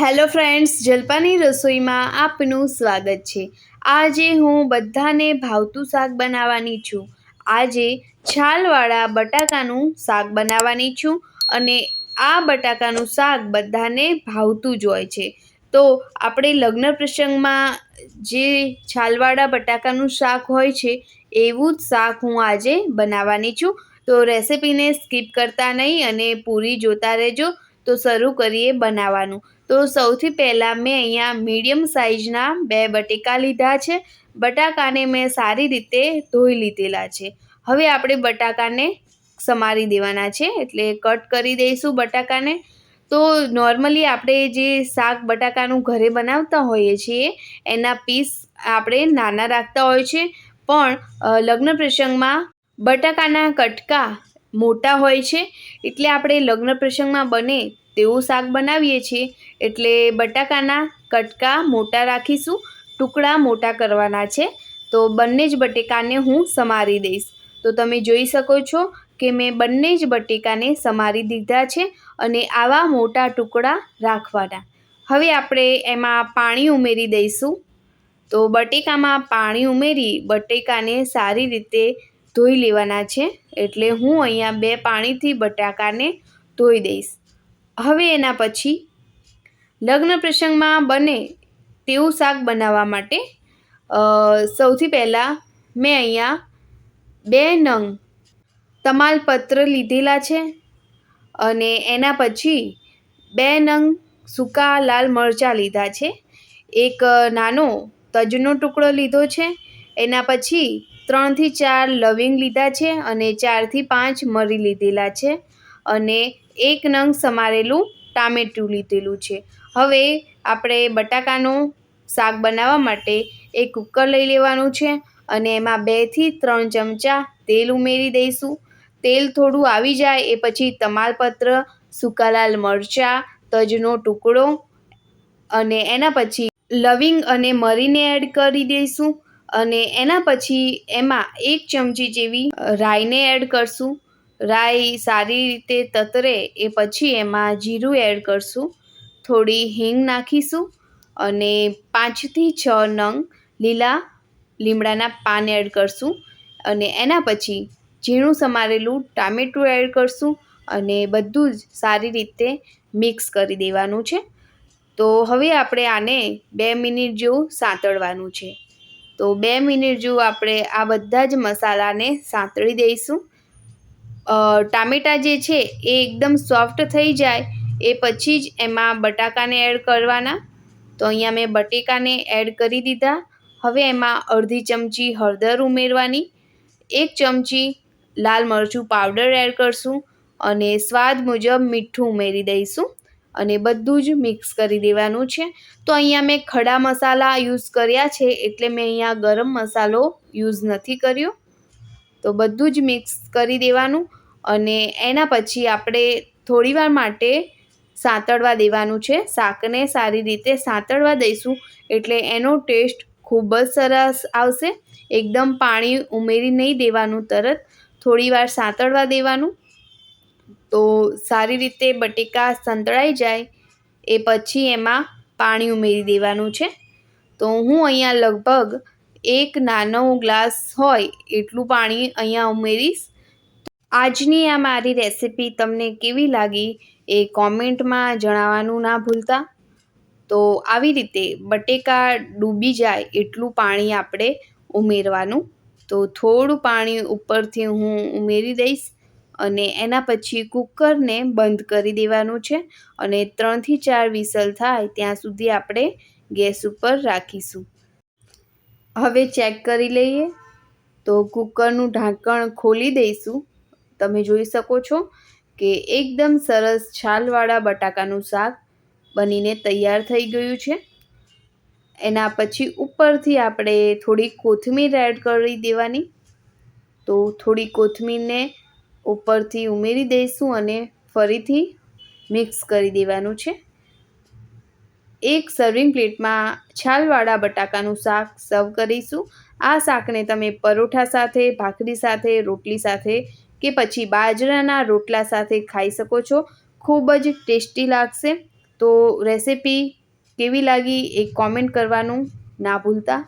Hello friends, જલપાની રસોઈમાં આપનું સ્વાગત છે. આજે હું બધાને ભાવતું શાક બનાવવાની છું. આજે છાલવાળા બટાકાનું શાક બનાવવાની છું અને આ બટાકાનું શાક બધાને ભાવતું જ હોય છે. તો આપણે લગ્ન પ્રસંગમાં જે છાલવાળા બટાકાનું શાક હોય છે, એવું જ શાક હું આજે બનાવવાની છું. તો રેસિપીને સ્કીપ કરતા નહીં અને પૂરી જોતા રહેજો. તો શરૂ કરીએ બનાવવાનું. તો સૌથી પહેલાં મેં અહીંયા મીડિયમ સાઇઝના બે બટેકા લીધા છે. બટાકાને મેં સારી રીતે ધોઈ લીધેલા છે. હવે આપણે બટાકાને સમારી દેવાના છે, એટલે કટ કરી દઈશું બટાકાને. તો નોર્મલી આપણે જે શાક બટાકાનું ઘરે બનાવતા હોઈએ છીએ, એના પીસ આપણે નાના રાખતા હોય છે. પણ લગ્ન પ્રસંગમાં બટાકાના કટકા મોટા હોય છે, એટલે આપણે લગ્ન પ્રસંગમાં બને તેવું શાક બનાવીએ છીએ, એટલે બટાકાના કટકા મોટા રાખીશું, ટુકડા મોટા કરવાના છે, તો બંને જ બટેકાને હું સમારી દઈશ. તો તમે જોઈ શકો છો કે મેં બંને જ બટેકાને સમારી દીધા છે અને આવા મોટા ટુકડા રાખવાના. હવે આપણે એમાં પાણી ઉમેરી દઈશું. તો બટેકામાં પાણી ઉમેરી બટેકાને સારી રીતે ધોઈ લેવાના છે એટલે હું અહીંયા બે પાણીથી બટાકાને ધોઈ દઈશ. હવે એના પછી લગ્ન પ્રસંગમાં બને તેવું શાક બનાવવા માટે સૌથી પહેલાં મેં અહીંયા બે નંગ તમાલપત્ર લીધેલા છે અને એના પછી બે નંગ સૂકા લાલ મરચાં લીધા છે. એક નાનો તજનો ટુકડો લીધો છે. એના પછી ત્રણથી ચાર લવિંગ લીધા છે અને ચારથી પાંચ મરી લીધેલા છે અને એક નંગ સમારેલું ટામેટું લીધેલું છે. હવે આપણે બટાકાનું શાક બનાવવા માટે એક કુકર લઈ લેવાનું છે અને એમાં બેથી ત્રણ ચમચા તેલ ઉમેરી દઈશું. તેલ થોડું આવી જાય એ પછી તમાલપત્ર, સૂકા લાલ મરચાં, તજનો ટુકડો અને એના પછી લવિંગ અને મરીને એડ કરી દઈશું. અને એના પછી એમાં એક ચમચી જેવી રાઈને એડ કરશું. રાઈ સારી રીતે તતરે એ પછી એમાં જીરું એડ કરશું. થોડી હિંગ નાખીશું અને પાંચથી છ નંગ લીલા લીમડાના પાન એડ કરશું. અને એના પછી ઝીણું સમારેલું ટામેટું એડ કરશું અને બધું જ સારી રીતે મિક્સ કરી દેવાનું છે. તો હવે આપણે આને બે મિનિટ જેવું સાંતળવાનું છે. તો બે મિનિટ જેવું આપણે આ બધા જ મસાલાને સાંતળી દઈશું. ટામેટાં જે છે એ એકદમ સોફ્ટ થઈ જાય, એ પછી જ એમાં બટાકાને એડ કરવાના. તો અહીંયા મેં બટેકાને એડ કરી દીધા. હવે એમાં અડધી ચમચી હળદર ઉમેરવાની, એક ચમચી લાલ મરચું પાવડર એડ કરશું અને સ્વાદ મુજબ મીઠું ઉમેરી દઈશું. અને બધું જ મિક્સ કરી દેવાનું છે. તો અહીંયા મેં ખડા મસાલા યુઝ કર્યા છે એટલે મેં અહીંયા ગરમ મસાલો યુઝ નથી કર્યો. તો બધું જ મિક્સ કરી દેવાનું અને એના પછી આપણે થોડીવાર માટે સાંતળવા દેવાનું છે. શાકને સારી રીતે સાંતળવા દઈશું એટલે એનો ટેસ્ટ ખૂબ જ સરસ આવશે. એકદમ પાણી ઉમેરી નહીં દેવાનું તરત. થોડીવાર સાંતળવા દેવાનું. તો સારી રીતે બટેકા સંતળાઈ જાય, એ પછી એમાં પાણી ઉમેરી દેવાનું છે. તો હું અહીંયા લગભગ એક નાનો ગ્લાસ હોય એટલું પાણી અહીંયા ઉમેરીશ. આજની આ મારી રેસિપી તમને કેવી લાગી એ કોમેન્ટમાં જણાવવાનું ના ભૂલતા. તો આવી રીતે બટેકા ડૂબી જાય એટલું પાણી આપણે ઉમેરવાનું. તો થોડું પાણી ઉપરથી હું ઉમેરી દઈશ. અને એના પછી કુકરને બંધ કરી દેવાનું છે અને ત્રણથી ચાર વિસલ થાય ત્યાં સુધી આપણે ગેસ ઉપર રાખીશું. હવે ચેક કરી લઈએ તો કુકરનું ઢાંકણ ખોલી દઈશું. તમે જોઈ શકો છો કે એકદમ સરસ છાલવાળા બટાકાનું શાક બનીને તૈયાર થઈ ગયું છે. એના પછી ઉપરથી આપણે થોડી કોથમીર એડ કરી દેવાની. તો થોડી કોથમીરને ઉપરથી ઉમેરી દઈશું અને ફરીથી મિક્સ કરી દેવાનું છે. એક સર્વિંગ પ્લેટમાં છાલવાળા બટાકાનું શાક સર્વ કરીશું. આ શાકને તમે પરોઠા સાથે, ભાખરી સાથે, રોટલી સાથે કે પછી બાજરાના રોટલા સાથે ખાઈ શકો છો. ખૂબ જ ટેસ્ટી લાગશે. તો રેસિપી કેવી લાગી એ કોમેન્ટ કરવાનું ના ભૂલતા.